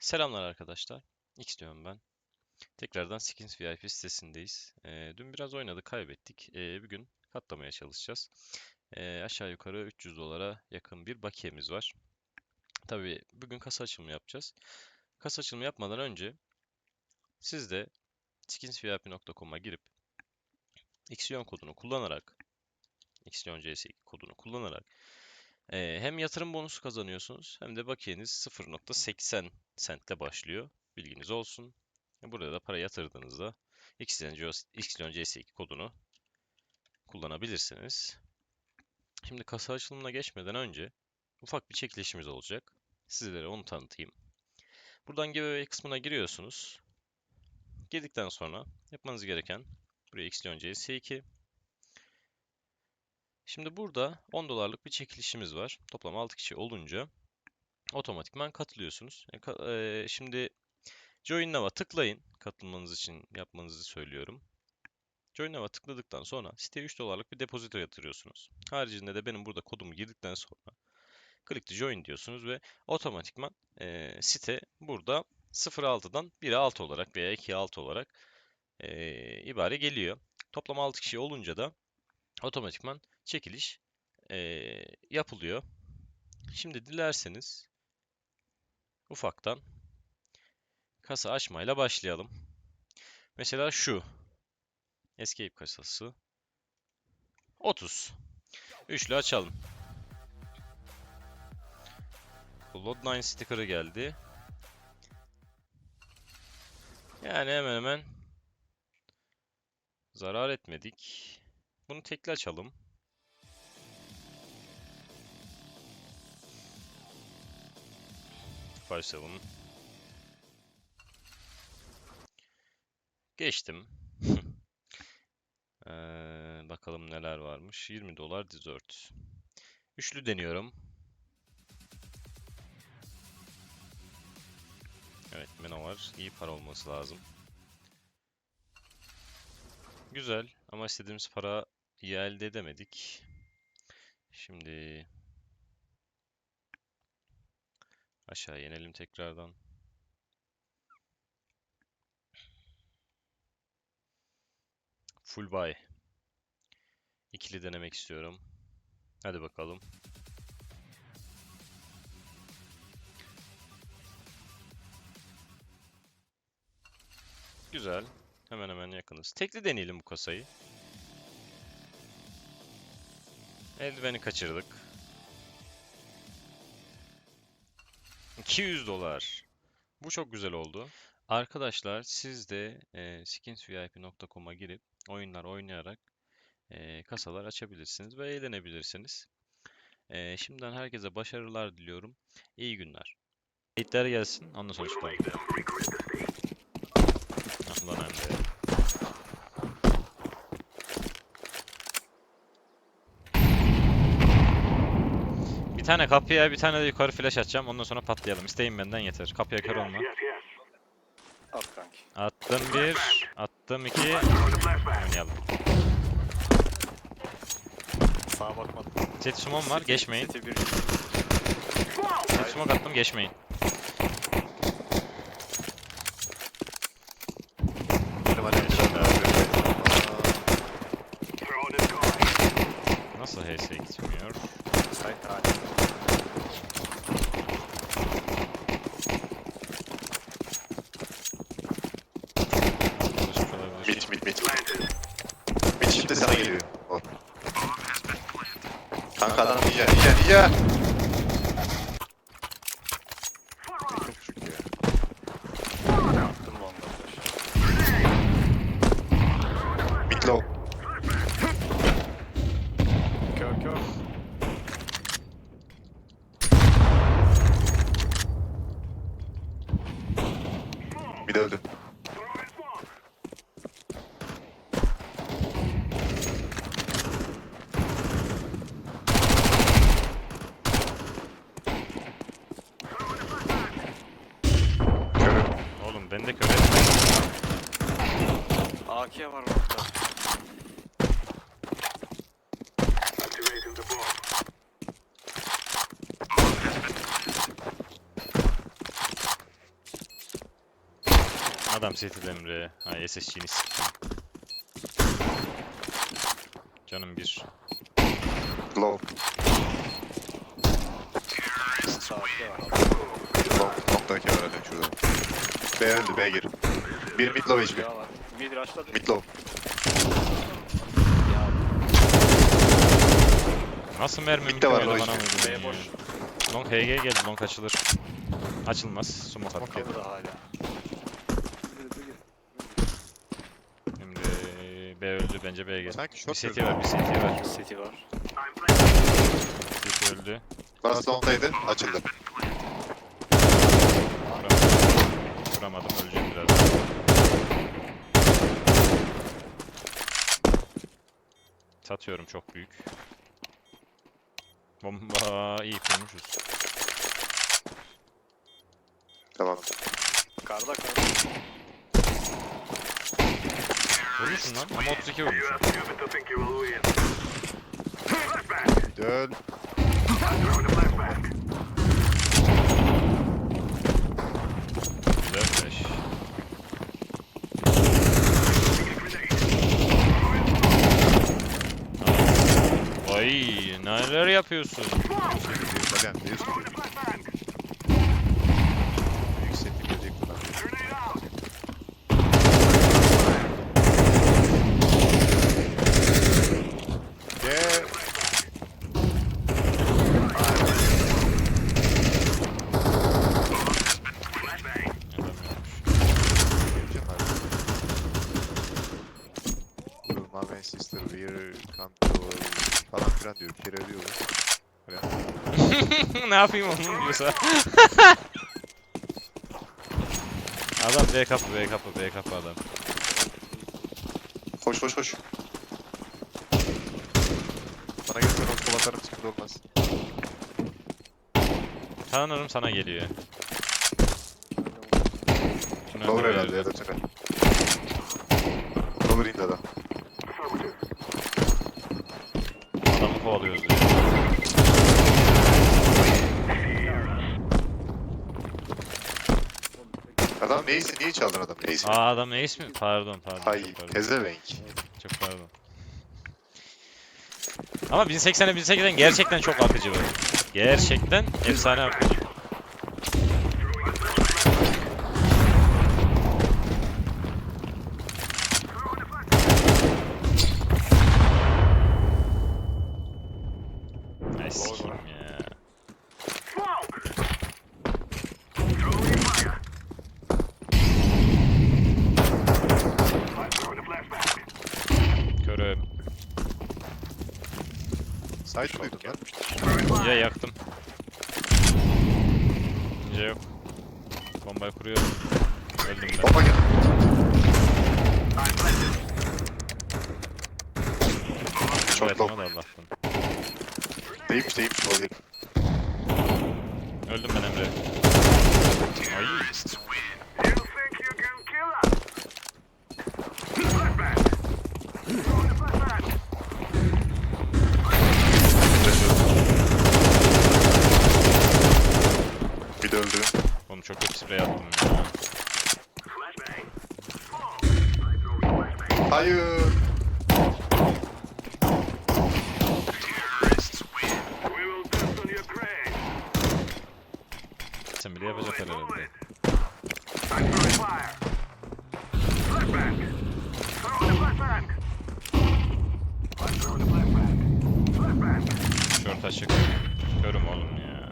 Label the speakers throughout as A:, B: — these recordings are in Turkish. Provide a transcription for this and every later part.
A: Selamlar arkadaşlar. X diyorum ben. Tekrardan Skins VIP sitesindeyiz. Ee, dün biraz oynadık, kaybettik. Ee, bugün katlamaya çalışacağız. Ee, aşağı yukarı 300 dolara yakın bir bakiyemiz var. Tabii bugün kasa açılımı yapacağız. Kasa açılımı yapmadan önce siz de skinsvip.com'a girip Xion kodunu kullanarak CS2 kodunu kullanarak ee, hem yatırım bonusu kazanıyorsunuz hem de bakiyeniz 0.80 sentle başlıyor. Bilginiz olsun. Burada da para yatırdığınızda Xlion CS2 kodunu kullanabilirsiniz. Şimdi kasa açılımına geçmeden önce ufak bir çekilişimiz olacak. Sizlere onu tanıtayım. Buradan giveaway kısmına giriyorsunuz. Girdikten sonra yapmanız gereken buraya Xlion CS2 Şimdi burada 10 dolarlık bir çekilişimiz var. Toplam 6 kişi olunca otomatikman katılıyorsunuz. E, ka- e, şimdi Join Now'a tıklayın. Katılmanız için yapmanızı söylüyorum. Join Now'a tıkladıktan sonra siteye 3 dolarlık bir depozito yatırıyorsunuz. Haricinde de benim burada kodumu girdikten sonra click to join diyorsunuz ve otomatikman e, site burada 0.6'dan 1'e 6 olarak veya 2'ye 6 olarak e, ibare geliyor. Toplam 6 kişi olunca da otomatikman çekiliş eee, yapılıyor. Şimdi dilerseniz ufaktan kasa açmayla başlayalım. Mesela şu Escape kasası 30. Üçlü açalım. Bloodline sticker'ı geldi. Yani hemen hemen zarar etmedik. Bunu tekli açalım. Başlayalım. Geçtim. Ee, bakalım neler varmış. 20 dolar dessert. Üçlü deniyorum. Evet, mena var. İyi para olması lazım. Güzel ama istediğimiz para iyi elde edemedik. Şimdi aşağı inelim tekrardan. Full buy. İkili denemek istiyorum. Hadi bakalım. Güzel. Hemen hemen yakınız. Tekli deneyelim bu kasayı. Eldiveni kaçırdık. 200 dolar. Bu çok güzel oldu. Arkadaşlar siz de e, skinsvip.com'a girip oyunlar oynayarak e, kasalar açabilirsiniz ve eğlenebilirsiniz. E, şimdiden herkese başarılar diliyorum. İyi günler. Kayıtlar gelsin. Ondan. Ah lan Emre. Bir tane kapıya bir tane de yukarı flash atacağım. Ondan sonra patlayalım. İsteyin benden yeter. Kapıya kör olma.
B: At kanki.
A: Attım bir, attım iki. Oynayalım.
B: Sağa bakmadım.
A: Set var, geçmeyin.
B: Bir.
A: Set smoke attım, geçmeyin.
B: Benim alev
A: Nasıl HS gitmiyor?
B: Side hali.
A: Çalışmış olabilir.
C: Mit mit mit. Mit şimdi sana geliyor. O. Kanka adam yiyeceksin.
B: Çok küçük ya. Ondan flash?
C: Mit low.
B: Kör kör.
C: Mid öldü. Körüm.
A: Oğlum ben de kör etmeyin.
B: AK var orada.
A: Adam City'de Emre. Ha SSG'ni siktim. Canım bir.
C: Low. Long. Long'daki var hadi şurada. B öldü B gir. Bir mid low HP.
B: Ya var. Mid rushladı.
C: Mid low.
A: Nasıl mermi
C: Mid de var, işte.
A: vurdun
B: B boş.
A: Long HG geldi. Long açılır. Açılmaz. Smoke at geldi.
B: Kapı da hala.
A: Şimdi B öldü. Bence B geldi.
C: Sanki
A: Bir
C: short
A: CT var. Bir CT var.
B: City var.
A: CT öldü.
C: Last long'daydı. Açıldı.
A: Vuramadım. Öleceğim birazdan. Satıyorum çok büyük. Bomba iyi kurmuşuz.
C: Tamam.
B: Karda karda.
A: Vurmuşsun lan ama 32 vurmuşsun.
C: Dön.
A: Güzel flash. Vay neler yapıyorsun?
C: Hadi bir Büyük seti gelecek bunlar. Gel. Vurulma ben sister we're control falan filan diyor. Bir kere ölüyorlar. Falan.
A: Ne yapayım onun diyorsa. adam B kapı B kapı B kapı adam.
C: Koş koş koş. Bana gelsen o kol atarım sıkıntı olmaz.
A: Tanrım sana geliyor. Şuna
C: Lower
A: bir
C: herhalde ya da tünel. Lower indi adam. Adam neyse niye çaldın adam neyse?
A: Aa adam ne ismi? Pardon pardon.
C: Hay
A: çok pardon.
C: pezevenk.
A: Çok pardon. Ama 1080'e 1080'den gerçekten çok akıcı var. Gerçekten efsane akıcı. Ay sikeyim ya. Körüm.
C: Side duydun lan.
A: Ya yaktım. Ya yok. Bombayı kuruyorum. Öldüm ben.
C: Bomba gel. Çok low.
A: Allah'tan.
C: Deyip deyip o değil.
A: Öldüm ben Emre. Ay.
C: Bir de öldü.
A: Oğlum çok kötü sprey attım ya.
C: Hayır.
A: Sen bile yapacaklar herhalde. Short açık. Körüm oğlum ya.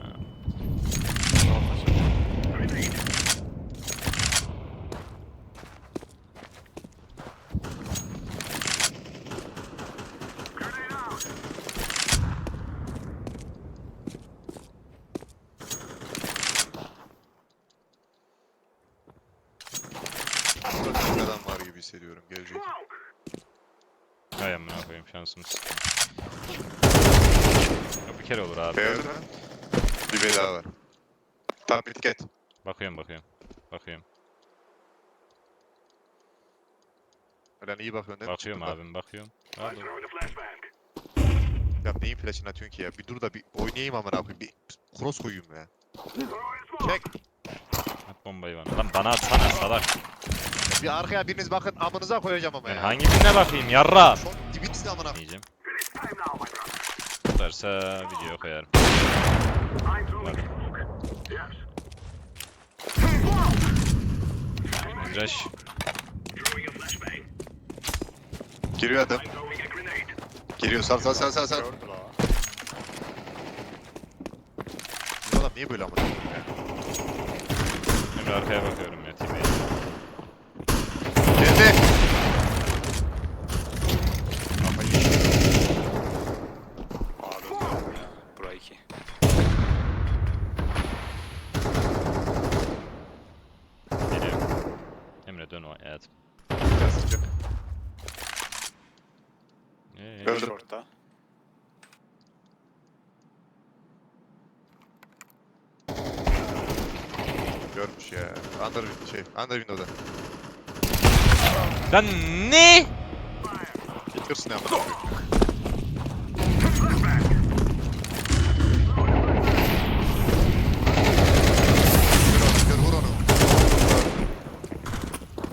C: Burada bir adam var gibi hissediyorum gelecek.
A: Hay amına koyayım şansım sıktım. Ya bir kere olur abi.
C: Beğendin mi? Bir bela var. Tam etiket.
A: Bakıyorum bakıyorum. Bakıyorum.
C: Öyle iyi bakıyorsun değil mi?
A: Bakıyorum
C: Çıktın
A: abim bakıyorum. Hadi.
C: da. Ya neyin flash'ını atıyorsun ki ya? Bir dur da bir oynayayım amına koyayım. Bir cross koyayım ya. Çek.
A: At bombayı bana. Lan bana atsana salak.
C: Bir arkaya biriniz bakın amınıza koyacağım ama
A: Ben
C: ya.
A: hangi birine bakayım yarra?
C: Son dibinizde amına.
A: Diyeceğim. Tutarsa video koyarım. Mizraş.
C: Giriyor adam. Giriyor sar sar sar.
B: Gördü la.
C: Bu adam niye böyle amına?
A: Emre arkaya bakıyorum ya team'e.
C: Geldi.
B: Abi öldürdüm ya. Bura 2.
A: Geliyorum. Emre dön o hayatım. Ee,
C: Öldü.
B: Short'ta.
C: Görmüş ya. Under şey, under window'da.
A: Lan ne?
C: Getirsin amına. koyayım. Gör vur onu.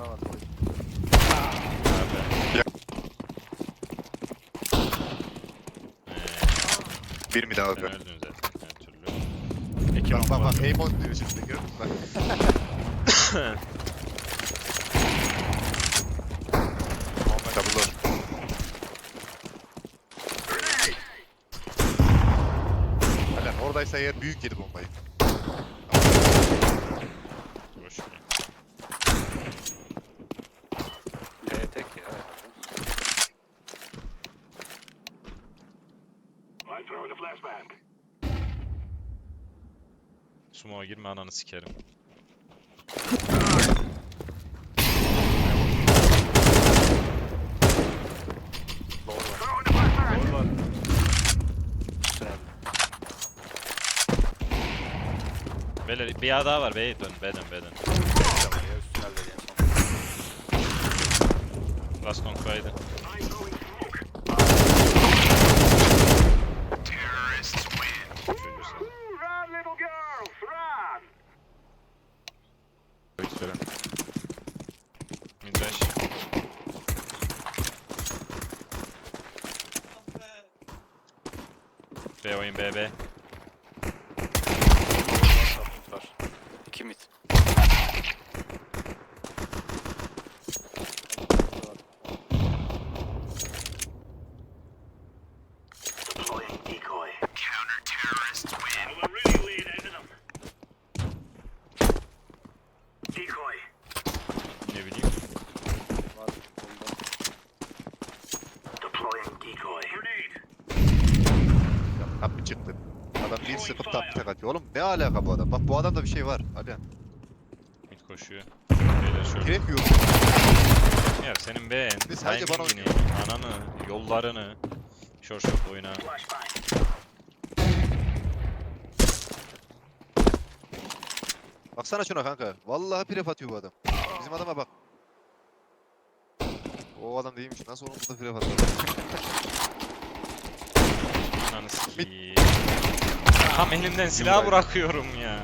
A: Abi.
C: Ya.
A: Ee,
C: Bir mi daha
A: sen
C: Bak bak bak aim on diyor şimdi gördün mü? Double door. Hala oradaysa eğer büyük yedi bombayı.
A: Boş ver.
B: B tek ya. herhalde.
A: Sumo'ya girme ananı sikerim. Beyler bir yağ daha var B'ye dön B'den B'den.
B: Ya üstüne de en son.
A: Last long kaydı.
C: Hiç söyleme.
A: Midrash. B oyun B B.
B: Mid var. 2 mid.
A: Ne bileyim.
B: Var. Bomba.
C: Ya kapı çıktı. Adam bir sıkıp atıyor. Oğlum ne alaka bu adam? Bak bu adamda bir şey var. Hadi.
A: Mid koşuyor. Beyler şöyle.
C: Giremiyor.
A: Ya senin beğen,
C: Biz sadece bana
A: timingini, ananı, yollarını, short short oyna.
C: Baksana şuna kanka. Vallahi pref atıyor bu adam. Bizim adama bak. O adam değilmiş. Nasıl onun burada pref atıyor?
A: Ananı sikiyim. Tam elimden silah bırakıyorum ya.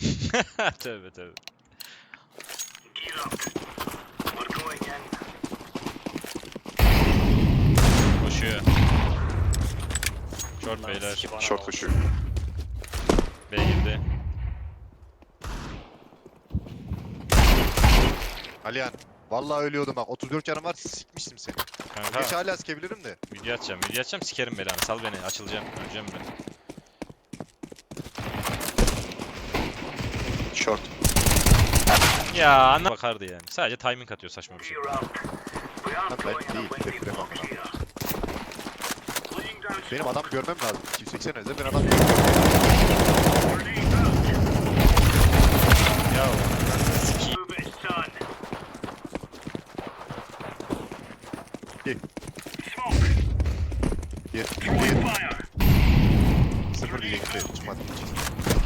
A: tövbe tövbe. Koşuyor. Short beyler.
C: Short koşuyor.
A: B girdi.
C: Alihan. Vallahi ölüyordum bak. 34 canım var. Sikmiştim seni.
A: Kanka
C: Geç hala sikebilirim de.
A: video atacağım. Video atacağım sikerim belanı. Sal beni. Açılacağım. Öleceğim ben.
C: Short.
A: Ya ana bakardı yani. Sadece timing atıyor saçma bir şey.
C: Lan ben değil. Bir de pref atmam. Benim adam görmem lazım. 280 özde ben adam
A: sikiyim.
C: Bir, bir. Sıfır diyecekti. Çıkmadı hiç.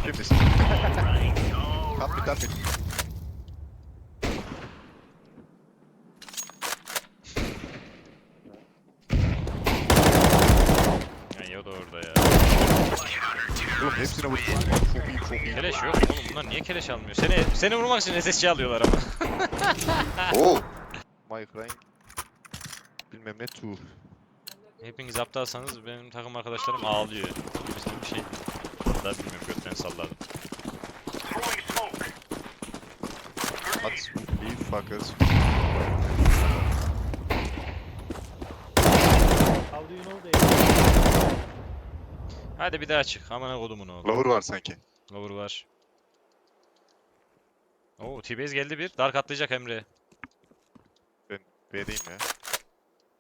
C: Kimdesin? Tam bir tam bir.
A: Ya ya da orada ya.
C: Oğlum Hepsine vurdum. Çok iyi çok iyi.
A: Keleş yok oğlum bunlar niye keleş almıyor? Seni seni vurmak için SSC alıyorlar ama.
C: Oo. Mike Ryan. Bilmem ne tu.
A: Hepiniz aptalsanız benim takım arkadaşlarım ağlıyor. Gibisinden bir şey. Daha bilmiyorum götten salladım.
C: Hadi iyi fuckers.
D: How do you know they?
A: Hadi bir daha çık. Amına kodumun oğlu.
C: Lover var sanki.
A: Lower var. Oo T-Base geldi bir. Dark atlayacak Emre.
C: B'deyim ya.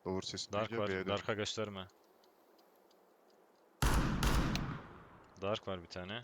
C: Lover sesini
A: Dark var.
C: Dön.
A: Dark'a gösterme. Dark var bir tane.